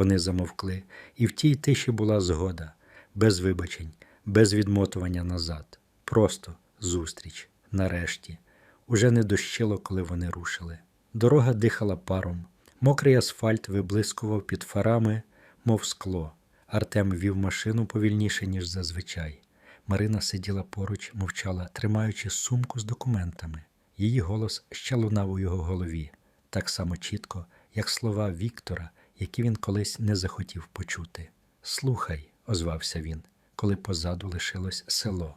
Вони замовкли, і в тій тиші була згода, без вибачень, без відмотування назад. Просто зустріч. Нарешті. Уже не дощило, коли вони рушили. Дорога дихала паром. Мокрий асфальт виблискував під фарами, мов скло. Артем вів машину повільніше, ніж зазвичай. Марина сиділа поруч, мовчала, тримаючи сумку з документами. Її голос ще лунав у його голові, так само чітко, як слова Віктора, які він колись не захотів почути. Слухай, озвався він, коли позаду лишилось село.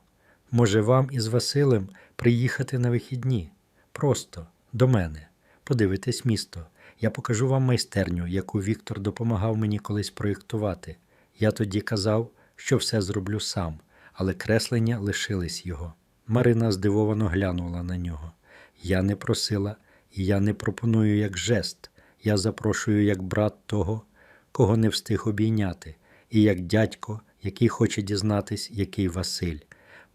Може, вам із Василем приїхати на вихідні? Просто до мене. Подивитись місто. Я покажу вам майстерню, яку Віктор допомагав мені колись проєктувати. Я тоді казав, що все зроблю сам, але креслення лишились його. Марина здивовано глянула на нього. Я не просила, і я не пропоную як жест. Я запрошую як брат того, кого не встиг обійняти, і як дядько, який хоче дізнатись, який Василь.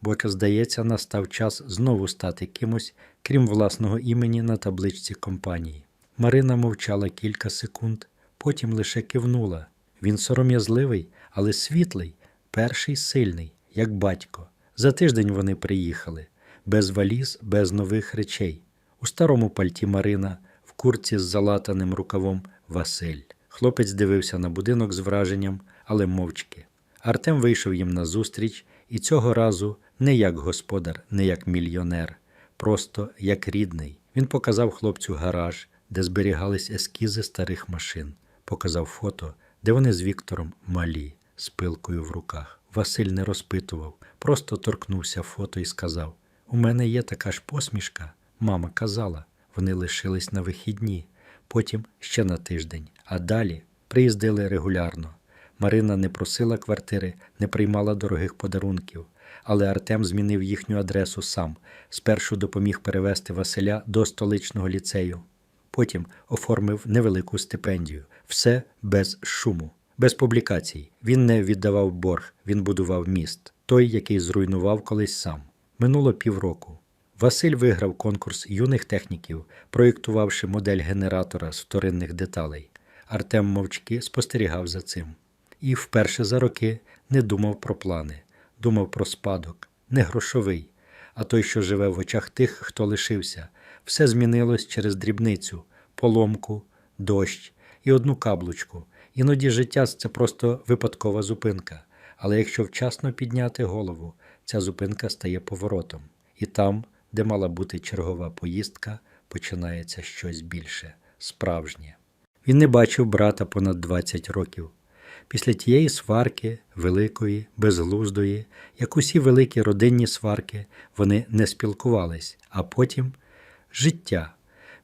Бо, здається, настав час знову стати кимось, крім власного імені на табличці компанії. Марина мовчала кілька секунд, потім лише кивнула. Він сором'язливий, але світлий, перший сильний, як батько. За тиждень вони приїхали, без валіз, без нових речей. У старому пальті Марина, курці з залатаним рукавом Василь. Хлопець дивився на будинок з враженням, але мовчки. Артем вийшов їм назустріч, і цього разу не як господар, не як мільйонер, просто як рідний. Він показав хлопцю гараж, де зберігались ескізи старих машин, показав фото, де вони з Віктором малі, з пилкою в руках. Василь не розпитував, просто торкнувся фото і сказав: У мене є така ж посмішка. Мама казала, вони лишились на вихідні, потім ще на тиждень, а далі приїздили регулярно. Марина не просила квартири, не приймала дорогих подарунків, але Артем змінив їхню адресу сам. Спершу допоміг перевести Василя до столичного ліцею. Потім оформив невелику стипендію. Все без шуму, без публікацій. Він не віддавав борг, він будував міст, той, який зруйнував колись сам. Минуло півроку. Василь виграв конкурс юних техніків, проєктувавши модель генератора з вторинних деталей. Артем мовчки спостерігав за цим. І вперше за роки не думав про плани, думав про спадок, не грошовий, а той, що живе в очах тих, хто лишився. Все змінилось через дрібницю, поломку, дощ і одну каблучку. Іноді життя це просто випадкова зупинка. Але якщо вчасно підняти голову, ця зупинка стає поворотом. І там, де мала бути чергова поїздка, починається щось більше, справжнє. Він не бачив брата понад 20 років. Після тієї сварки, великої, безглуздої, як усі великі родинні сварки, вони не спілкувались, а потім життя,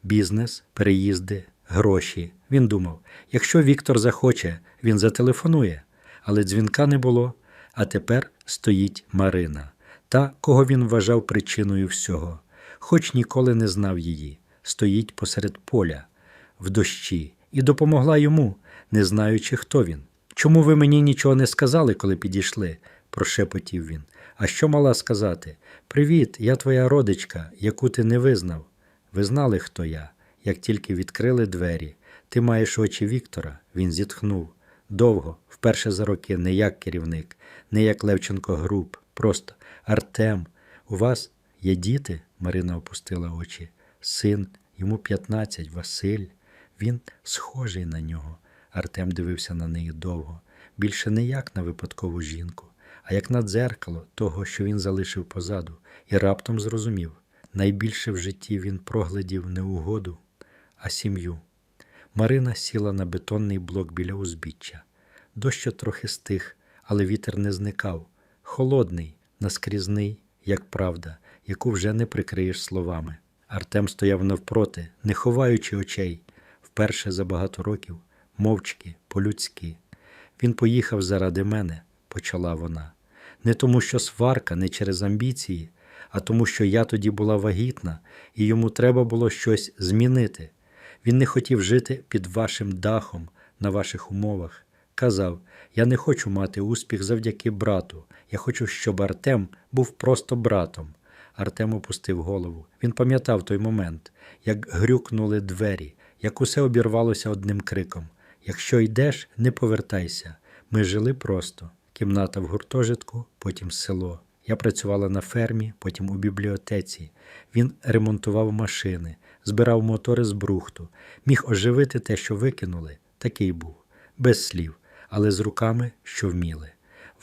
бізнес, переїзди, гроші. Він думав, якщо Віктор захоче, він зателефонує, але дзвінка не було. А тепер стоїть Марина, та, кого він вважав причиною всього, хоч ніколи не знав її, стоїть посеред поля, в дощі, і допомогла йому, не знаючи, хто він. Чому ви мені нічого не сказали, коли підійшли? прошепотів він. А що мала сказати? Привіт, я твоя родичка, яку ти не визнав. Ви знали, хто я, як тільки відкрили двері. Ти маєш очі Віктора, він зітхнув. Довго, вперше за роки, не як керівник, не як Левченко Груп, просто Артем. У вас є діти? Марина опустила очі. Син, йому 15, Василь. Він схожий на нього. Артем дивився на неї довго, більше не як на випадкову жінку, а як на дзеркало того, що він залишив позаду, і раптом зрозумів найбільше в житті він проглядів не угоду, а сім'ю. Марина сіла на бетонний блок біля узбіччя. Дощ трохи стих, але вітер не зникав. Холодний, наскрізний, як правда, яку вже не прикриєш словами. Артем стояв навпроти, не ховаючи очей, вперше за багато років, мовчки, по-людськи. Він поїхав заради мене, почала вона. Не тому, що сварка, не через амбіції, а тому, що я тоді була вагітна, і йому треба було щось змінити. Він не хотів жити під вашим дахом на ваших умовах. Казав: Я не хочу мати успіх завдяки брату. Я хочу, щоб Артем був просто братом. Артем опустив голову. Він пам'ятав той момент, як грюкнули двері, як усе обірвалося одним криком, Якщо йдеш, не повертайся. Ми жили просто. Кімната в гуртожитку, потім село. Я працювала на фермі, потім у бібліотеці. Він ремонтував машини, збирав мотори з брухту, міг оживити те, що викинули. Такий був, без слів, але з руками, що вміли.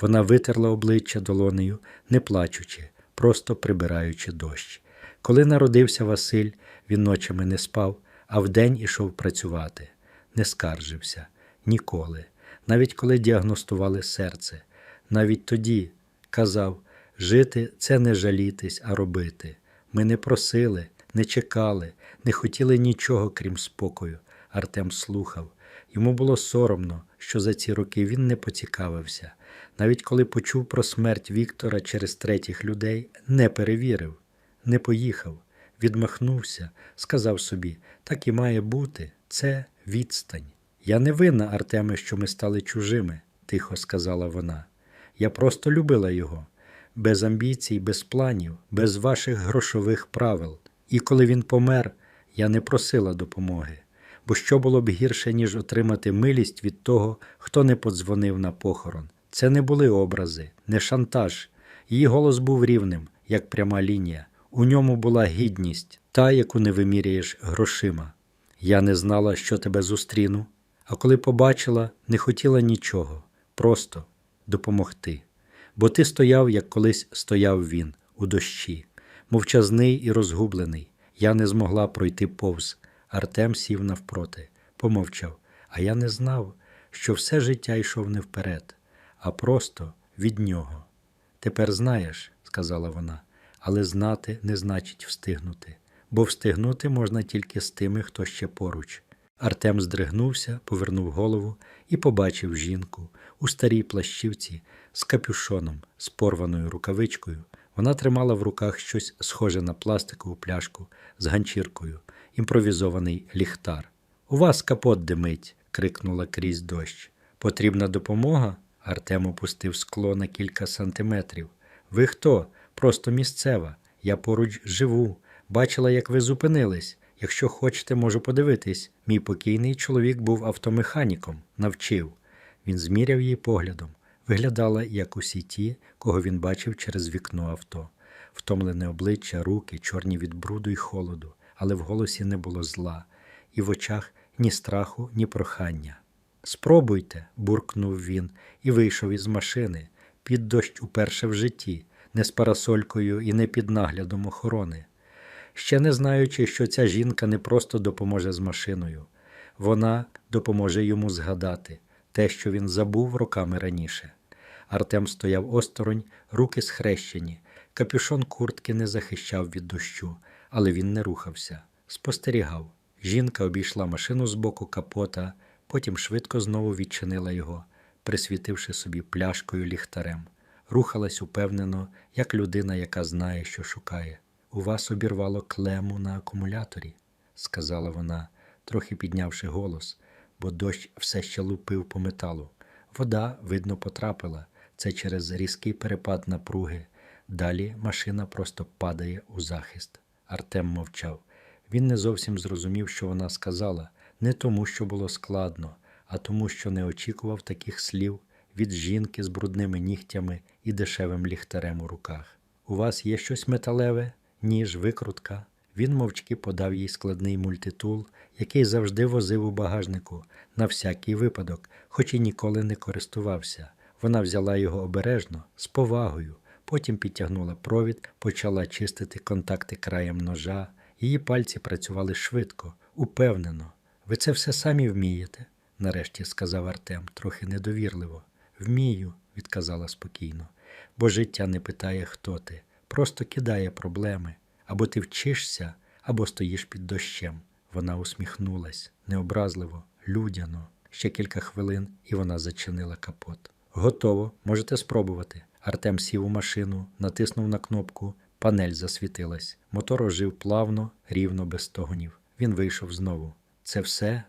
Вона витерла обличчя долонею, не плачучи, просто прибираючи дощ. Коли народився Василь, він ночами не спав, а вдень ішов працювати. Не скаржився ніколи. Навіть коли діагностували серце. Навіть тоді казав: жити це не жалітись, а робити. Ми не просили, не чекали, не хотіли нічого, крім спокою. Артем слухав. Йому було соромно, що за ці роки він не поцікавився. Навіть коли почув про смерть Віктора через третіх людей, не перевірив, не поїхав, відмахнувся, сказав собі: так і має бути, це відстань. Я не винна, Артеме, що ми стали чужими, тихо сказала вона. Я просто любила його, без амбіцій, без планів, без ваших грошових правил. І коли він помер, я не просила допомоги. Бо що було б гірше, ніж отримати милість від того, хто не подзвонив на похорон. Це не були образи, не шантаж. Її голос був рівним, як пряма лінія. У ньому була гідність, та, яку не виміряєш грошима. Я не знала, що тебе зустріну, а коли побачила, не хотіла нічого, просто допомогти. Бо ти стояв, як колись стояв він, у дощі, мовчазний і розгублений. Я не змогла пройти повз. Артем сів навпроти, помовчав, а я не знав, що все життя йшов не вперед, а просто від нього. Тепер знаєш, сказала вона, але знати не значить встигнути, бо встигнути можна тільки з тими, хто ще поруч. Артем здригнувся, повернув голову і побачив жінку у старій плащівці з капюшоном, з порваною рукавичкою. Вона тримала в руках щось схоже на пластикову пляшку з ганчіркою, імпровізований ліхтар. У вас капот димить, крикнула крізь дощ. Потрібна допомога? Артем опустив скло на кілька сантиметрів. Ви хто? Просто місцева. Я поруч живу. Бачила, як ви зупинились. Якщо хочете, можу подивитись. Мій покійний чоловік був автомеханіком, навчив. Він зміряв її поглядом. Виглядала, як усі ті, кого він бачив через вікно авто, втомлене обличчя, руки, чорні від бруду й холоду, але в голосі не було зла, і в очах ні страху, ні прохання. Спробуйте, буркнув він і вийшов із машини, під дощ уперше в житті, не з парасолькою і не під наглядом охорони. Ще не знаючи, що ця жінка не просто допоможе з машиною, вона допоможе йому згадати те, що він забув роками раніше. Артем стояв осторонь, руки схрещені, капюшон куртки не захищав від дощу, але він не рухався, спостерігав. Жінка обійшла машину з боку капота, потім швидко знову відчинила його, присвітивши собі пляшкою ліхтарем. Рухалась упевнено, як людина, яка знає, що шукає. У вас обірвало клему на акумуляторі, сказала вона, трохи піднявши голос, бо дощ все ще лупив по металу. Вода, видно, потрапила. Це через різкий перепад напруги. Далі машина просто падає у захист. Артем мовчав. Він не зовсім зрозумів, що вона сказала, не тому, що було складно, а тому, що не очікував таких слів від жінки з брудними нігтями і дешевим ліхтарем у руках. У вас є щось металеве, ніж, викрутка. Він мовчки подав їй складний мультитул, який завжди возив у багажнику на всякий випадок, хоч і ніколи не користувався. Вона взяла його обережно, з повагою, потім підтягнула провід, почала чистити контакти краєм ножа. Її пальці працювали швидко, упевнено. Ви це все самі вмієте? нарешті сказав Артем, трохи недовірливо. Вмію, відказала спокійно, бо життя не питає, хто ти, просто кидає проблеми. Або ти вчишся, або стоїш під дощем. Вона усміхнулась необразливо, людяно. Ще кілька хвилин, і вона зачинила капот. Готово, можете спробувати. Артем сів у машину, натиснув на кнопку, панель засвітилась. Мотор ожив плавно, рівно, без стогонів. Він вийшов знову. Це все?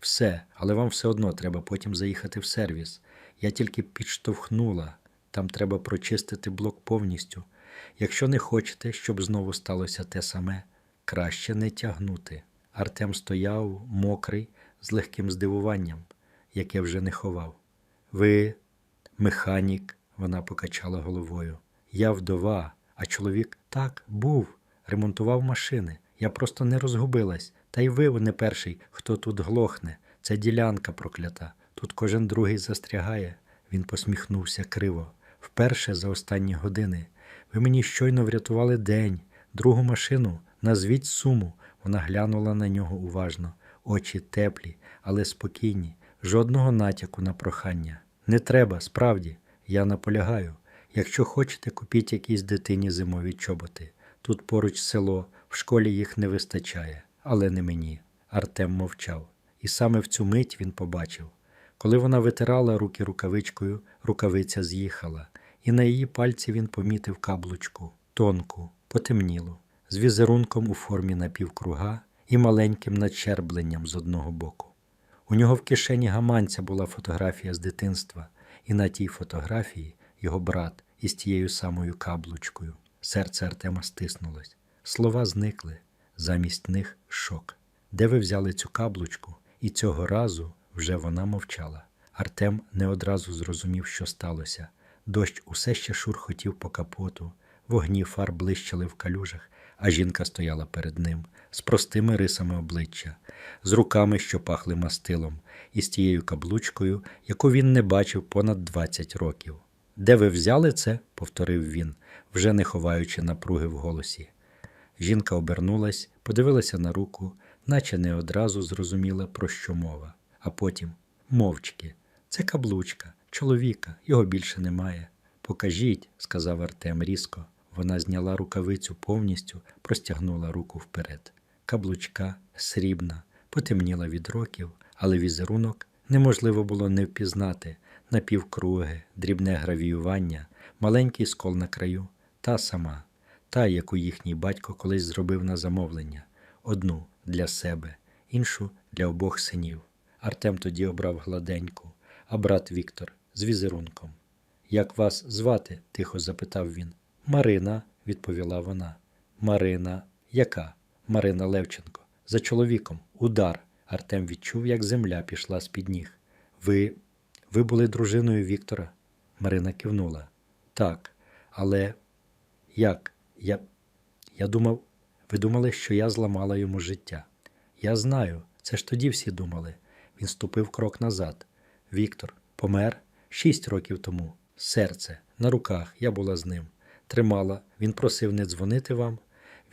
Все, але вам все одно треба потім заїхати в сервіс. Я тільки підштовхнула. Там треба прочистити блок повністю. Якщо не хочете, щоб знову сталося те саме, краще не тягнути. Артем стояв, мокрий, з легким здивуванням. яке вже не ховав. Ви механік, вона покачала головою. Я вдова, а чоловік так був, ремонтував машини. Я просто не розгубилась. Та й ви не перший, хто тут глохне. Це ділянка проклята. Тут кожен другий застрягає. Він посміхнувся криво. Вперше за останні години. Ви мені щойно врятували день, другу машину. Назвіть суму. Вона глянула на нього уважно. Очі теплі, але спокійні, жодного натяку на прохання. Не треба, справді, я наполягаю. Якщо хочете, купіть якійсь дитині зимові чоботи. Тут поруч село, в школі їх не вистачає, але не мені. Артем мовчав. І саме в цю мить він побачив. Коли вона витирала руки рукавичкою, рукавиця з'їхала, і на її пальці він помітив каблучку, тонку, потемнілу, з візерунком у формі напівкруга і маленьким начербленням з одного боку. У нього в кишені гаманця була фотографія з дитинства, і на тій фотографії його брат із тією самою каблучкою. Серце Артема стиснулось. Слова зникли, замість них шок. Де ви взяли цю каблучку? І цього разу вже вона мовчала. Артем не одразу зрозумів, що сталося. Дощ усе ще шурхотів по капоту, вогні фар блищали в калюжах, а жінка стояла перед ним з простими рисами обличчя, з руками, що пахли мастилом, і з тією каблучкою, яку він не бачив понад 20 років. Де ви взяли це? повторив він, вже не ховаючи напруги в голосі. Жінка обернулась, подивилася на руку, наче не одразу зрозуміла, про що мова, а потім мовчки. Це каблучка, чоловіка, його більше немає. Покажіть, сказав Артем різко. Вона зняла рукавицю повністю, простягнула руку вперед. Каблучка срібна, потемніла від років, але візерунок неможливо було не впізнати напівкруги, дрібне гравіювання, маленький скол на краю, та сама, та, яку їхній батько колись зробив на замовлення, одну для себе, іншу для обох синів. Артем тоді обрав гладеньку, а брат Віктор з візерунком. Як вас звати? тихо запитав він. Марина, відповіла вона. Марина, яка? Марина Левченко. За чоловіком. Удар. Артем відчув, як земля пішла з під ніг. Ви. Ви були дружиною Віктора? Марина кивнула. Так, але як? Я. Я думав, ви думали, що я зламала йому життя. Я знаю, це ж тоді всі думали. Він ступив крок назад. Віктор помер шість років тому. Серце на руках, я була з ним. Тримала, він просив не дзвонити вам.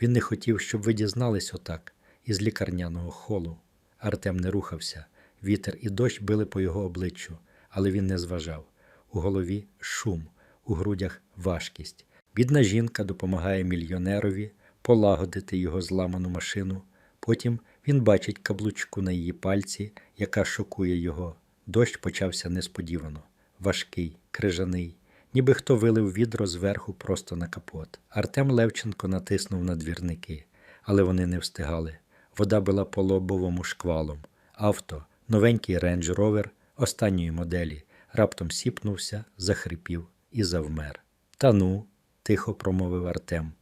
Він не хотів, щоб ви дізнались отак, із лікарняного холу. Артем не рухався. Вітер і дощ били по його обличчю, але він не зважав. У голові шум, у грудях важкість. Бідна жінка допомагає мільйонерові полагодити його зламану машину. Потім він бачить каблучку на її пальці, яка шокує його. Дощ почався несподівано, важкий, крижаний, ніби хто вилив відро зверху просто на капот. Артем Левченко натиснув на двірники, але вони не встигали. Вода била по лобовому шквалом. Авто, новенький рейндж ровер останньої моделі, раптом сіпнувся, захрипів і завмер. Та ну, тихо промовив Артем,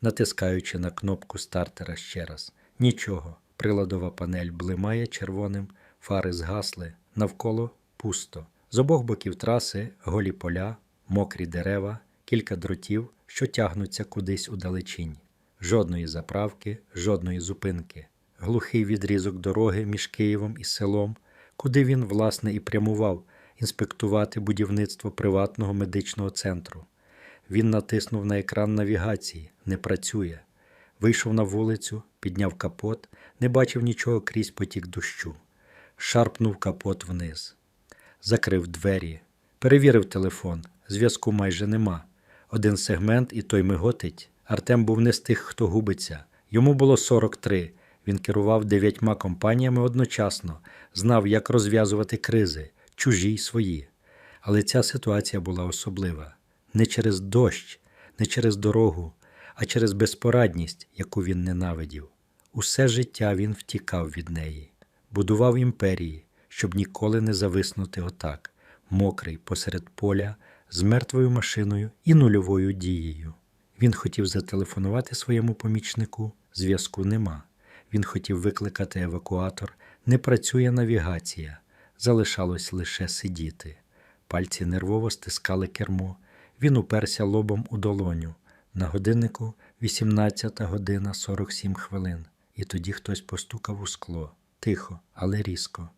натискаючи на кнопку стартера ще раз. Нічого. Приладова панель блимає червоним, фари згасли, навколо пусто. З обох боків траси голі поля, мокрі дерева, кілька дротів, що тягнуться кудись у далечінь. Жодної заправки, жодної зупинки. Глухий відрізок дороги між Києвом і селом, куди він, власне, і прямував інспектувати будівництво приватного медичного центру. Він натиснув на екран навігації, не працює. Вийшов на вулицю, підняв капот, не бачив нічого крізь потік дощу. Шарпнув капот вниз. Закрив двері, перевірив телефон. Зв'язку майже нема. Один сегмент і той миготить. Артем був не з тих, хто губиться. Йому було 43. Він керував дев'ятьма компаніями одночасно, знав, як розв'язувати кризи, чужі й свої. Але ця ситуація була особлива не через дощ, не через дорогу, а через безпорадність, яку він ненавидів. Усе життя він втікав від неї, будував імперії, щоб ніколи не зависнути отак, мокрий посеред поля, з мертвою машиною і нульовою дією. Він хотів зателефонувати своєму помічнику, зв'язку нема. Він хотів викликати евакуатор, не працює навігація. Залишалось лише сидіти. Пальці нервово стискали кермо. Він уперся лобом у долоню. На годиннику 18 година 47 хвилин. І тоді хтось постукав у скло. Тихо, але різко.